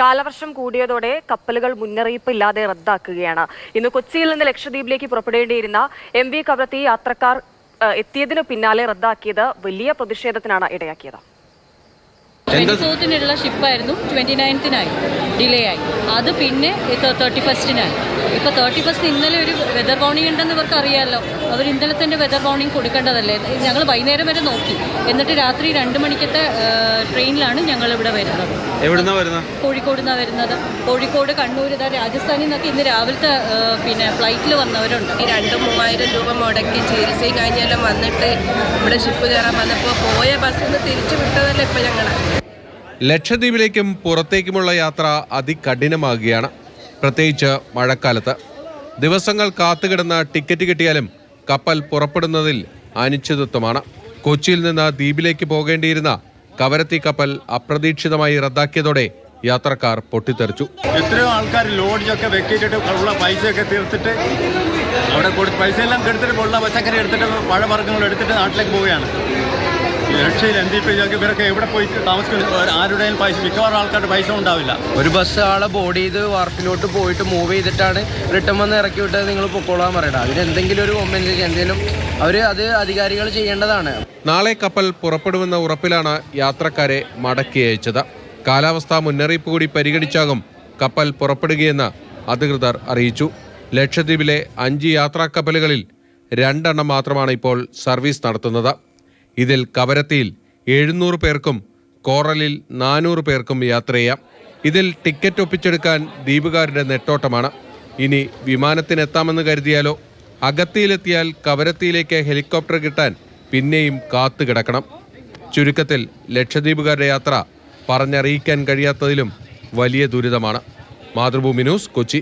കാലവർഷം കൂടിയതോടെ കപ്പലുകൾ മുന്നറിയിപ്പ് ഇല്ലാതെ റദ്ദാക്കുകയാണ്. ഇന്ന് കൊച്ചിയിൽ നിന്ന് ലക്ഷദ്വീപിലേക്ക് പുറപ്പെടേണ്ടിയിരുന്ന എം വി കവരത്തി യാത്രക്കാർ എത്തിയതിനു പിന്നാലെ റദ്ദാക്കിയത് വലിയ പ്രതിഷേധത്തിനാണ് ഇടയാക്കിയത്. ട്വന്റി ഫോർത്തിനുള്ള ഷിപ്പായിരുന്നു ട്വന്റി നയൻത്തിനായി ഡിലേ ആയി. അത് പിന്നെ തേർട്ടി ഫസ്റ്റിനായി ഇപ്പോൾ തേർട്ടി ഫസ്റ്റ് ഇന്നലെ ഒരു വെതർ വാർണിംഗ് ഉണ്ടെന്ന് ഇവർക്ക് അറിയാമല്ലോ അവർ ഇന്നലെ തന്നെ വെതർ വാർണിംഗ് കൊടുക്കേണ്ടതല്ലേ? ഞങ്ങൾ വൈകുന്നേരം വരെ നോക്കി. എന്നിട്ട് രാത്രി രണ്ട് മണിക്കത്തെ ട്രെയിനിലാണ് ഞങ്ങൾ ഇവിടെ വരുന്നത്. എവിടുന്നാ വരുന്നത്? കോഴിക്കോട് നിന്നാണ് വരുന്നത്. കോഴിക്കോട് കണ്ണൂർ ഇതാ രാജസ്ഥാനിൽ നിന്നൊക്കെ ഇന്ന് രാവിലത്തെ പിന്നെ ഫ്ലൈറ്റിൽ വന്നവരുണ്ട്. ഈ രണ്ടും മൂവായിരം രൂപ മുടക്കി ചികിത്സയും കഴിഞ്ഞെല്ലാം വന്നിട്ട് ഇവിടെ ഷിപ്പ് കയറാൻ വന്നപ്പോൾ പോയ ബസ്സിൽ നിന്ന് തിരിച്ചു വിട്ടതല്ല ഇപ്പം ഞങ്ങൾ ലക്ഷദ്വീപിലേക്കും പുറത്തേക്കുമുള്ള യാത്ര അതികഠിനമാകുകയാണ്. പ്രത്യേകിച്ച് മഴക്കാലത്ത്. ദിവസങ്ങൾ കാത്തുകിടന്ന ടിക്കറ്റ് കിട്ടിയാലും കപ്പൽ പുറപ്പെടുന്നതിൽ അനിശ്ചിതത്വമാണ്. കൊച്ചിയിൽ നിന്ന് ദ്വീപിലേക്ക് പോകേണ്ടിയിരുന്ന കവരത്തി കപ്പൽ അപ്രതീക്ഷിതമായി റദ്ദാക്കിയതോടെ യാത്രക്കാർ പൊട്ടിത്തെറിച്ചു. എത്രയോ ആൾക്കാർ ലോഡ്ജൊക്കെ വെക്കിയിട്ടിട്ട് ഉള്ള പൈസയൊക്കെ തീർത്തിട്ട് അവിടെ കൊടുത്ത് പൈസ എല്ലാം കെടുത്തിട്ട് ഉള്ള പച്ചക്കറി എടുത്തിട്ട് പഴവർഗങ്ങൾ എടുത്തിട്ട് നാട്ടിലേക്ക് പോവുകയാണ്. രക്ഷയിൽ എം ഡി പി ഇവരൊക്കെ എവിടെ പോയി താമസിക്കുന്നു? ആരുടെയും പൈസ മിക്കവാറും ആൾക്കാരുടെ പൈസ ഉണ്ടാവില്ല. ഒരു ബസ് ആളെ ബോഡി ചെയ്ത് വാർപ്പിലോട്ട് പോയിട്ട് മൂവ് ചെയ്തിട്ടാണ് റിട്ടേൺ വന്ന് ഇറക്കി വിട്ടത് നിങ്ങൾ പൊക്കോളാൻ പറയണം അതിന് എന്തെങ്കിലും ഒരു കോമ്പൻസേഷൻ എന്തെങ്കിലും അവർ അത് അധികാരികൾ ചെയ്യേണ്ടതാണ്. നാളെ കപ്പൽ പുറപ്പെടുമെന്ന ഉറപ്പിലാണ് യാത്രക്കാരെ മടക്കി അയച്ചത്. കാലാവസ്ഥാ മുന്നറിയിപ്പ് കൂടി പരിഗണിച്ചാകും കപ്പൽ പുറപ്പെടുകയെന്ന് അധികൃതർ അറിയിച്ചു. ലക്ഷദ്വീപിലെ അഞ്ച് യാത്രാ കപ്പലുകളിൽ രണ്ടെണ്ണം മാത്രമാണ് ഇപ്പോൾ സർവീസ് നടത്തുന്നത്. ഇതിൽ കവരത്തിയിൽ എഴുന്നൂറ് പേർക്കും കോറലിൽ നാനൂറ് പേർക്കും യാത്ര ചെയ്യാം. ഇതിൽ ടിക്കറ്റ് ഒപ്പിച്ചെടുക്കാൻ ദ്വീപുകാരുടെ നെട്ടോട്ടമാണ്. ഇനി വിമാനത്തിനെത്താമെന്ന് കരുതിയാലോ അഗത്തിയിലെത്തിയാൽ കവരത്തിയിലേക്ക് ഹെലികോപ്റ്റർ കിട്ടാൻ പിന്നെയും കാത്തു കിടക്കണം. ചുരുക്കത്തിൽ ലക്ഷദ്വീപുകാരുടെ യാത്ര പറഞ്ഞറിയിക്കാൻ കഴിയാത്തതിലും വലിയ ദുരിതമാണ്. മാതൃഭൂമി ന്യൂസ് കൊച്ചി.